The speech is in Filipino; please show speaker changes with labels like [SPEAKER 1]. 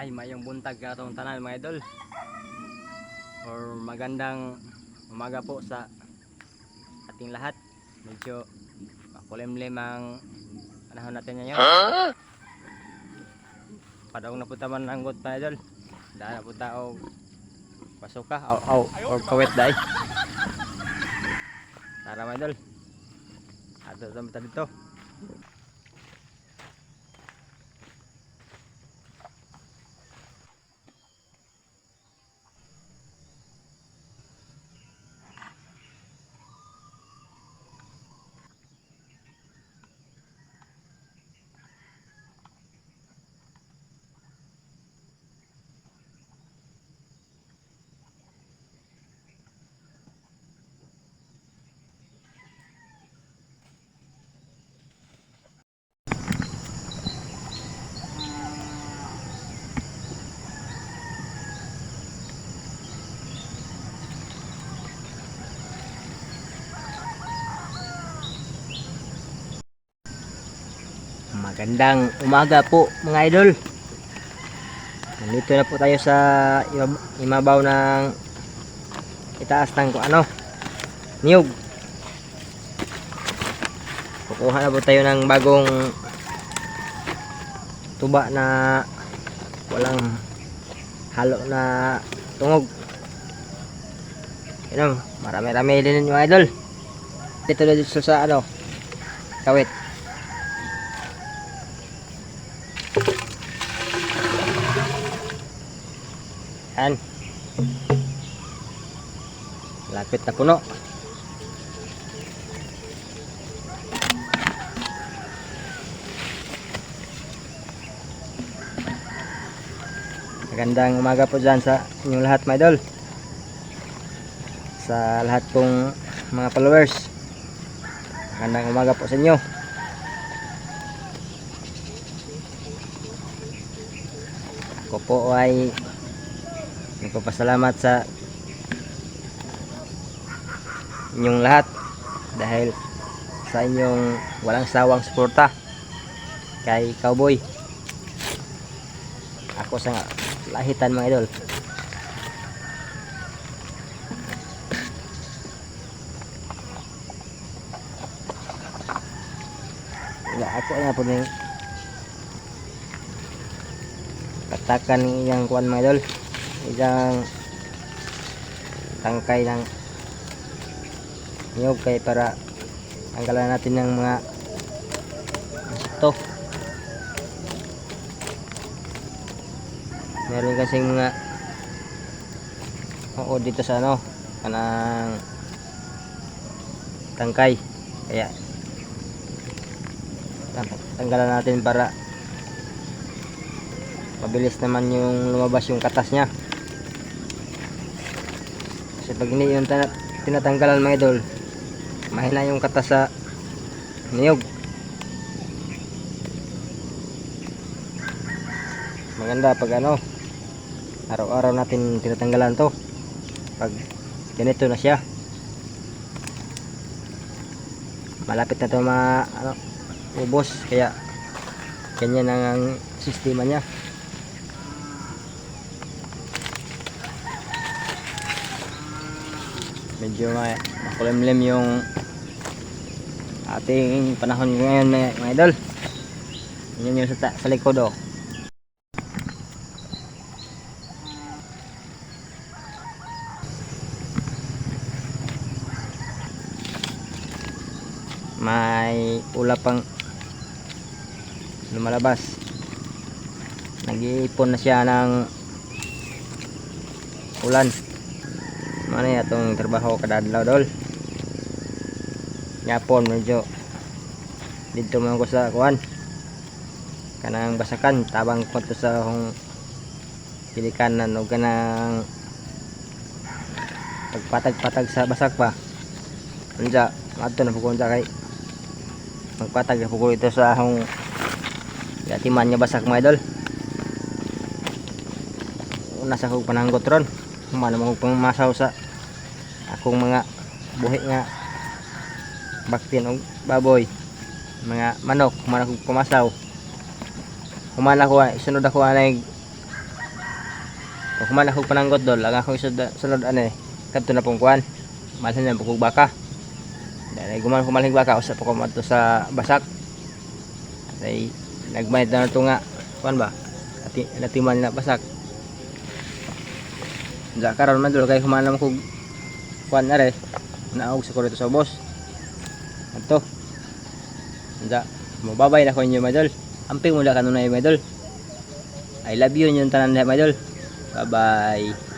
[SPEAKER 1] Ay, mayong buntag ka itong tanan mga idol. Or magandang umaga po sa ating lahat. Medyo makulimlim ang panahon natin ngayon. Padawang na po taman ang got mga idol. Daan na po tao pasok ka. Aw, aw, or kawet dahi. Tara mga idol. Ato tayo dito. Magandang umaga po mga idol. Nandito na po tayo sa imabaw ng itaas ng kung ano, niyog. Kukuha na po tayo ng bagong tuba na walang halo na tungog. Yan marami-rami din yung idol. Dito na dito sa ano, kawit. Yan. Lapit na puno. Magandang umaga po dyan sa inyong lahat mga idol. Sa lahat kong mga followers. Magandang umaga po sa inyo. Ako po ay nagpapasalamat sa inyong lahat dahil sa inyong walang sawang suporta kay Cowboy. Ako sa lahitan mga idol. Wala ako nga po ning katakan iyang kuan mga idol isang tangkay ng niyog kay para tanggalan natin ng mga to meron kasing mga oo dito sa ano kanang tangkay. Kaya tang- tanggalan natin para mabilis naman yung lumabas yung katas niya kasi pag hindi yung tinatanggalan mga idol mahina yung katas sa niyog. Maganda pag ano araw-araw natin tinatanggalan to. Pag ganito na siya. Malapit na to ma ano, ubos. Kaya ganyan ang sistema niya medyo ma makulimlim yung ating panahon ngayon mga, idol. Yun yung sa, sa likod oh. May ulap pang lumalabas. Nag-iipon na siya ng ulan ano ya itong trabaho kada adlaw dol? Yapon medyo. Dito man ko sa kuan kanang basakan tabang ko to sa akong pilikanan o kanang pagpatag-patag sa basak pa. Unja ato na pugon kay magpatag na pugon ito sa akong gatiman niya basak mga idol. Una sa akong pananggot ron. Humana kong pangmasaw sa akong mga buhi nga baktin o baboy mga manok humana kong pumasaw humana ko isunod ako anay Kung kuman ako pananggot dol, ang ako isod sunod ano eh. Kadto na pong kuan. Malhan na pugog baka. Dahil guman ko malhing baka usap ako madto sa basak. Ay nagmayad na ito nga kuan ba? Ati natiman na basak. Diya karon man dol kay humanam ko kuan are. Naog sa kurito sa boss. Ato. Diya mababay na ko inyo madol. Amping mula kanunay madol. I love you yung tanan na madol. Bye bye.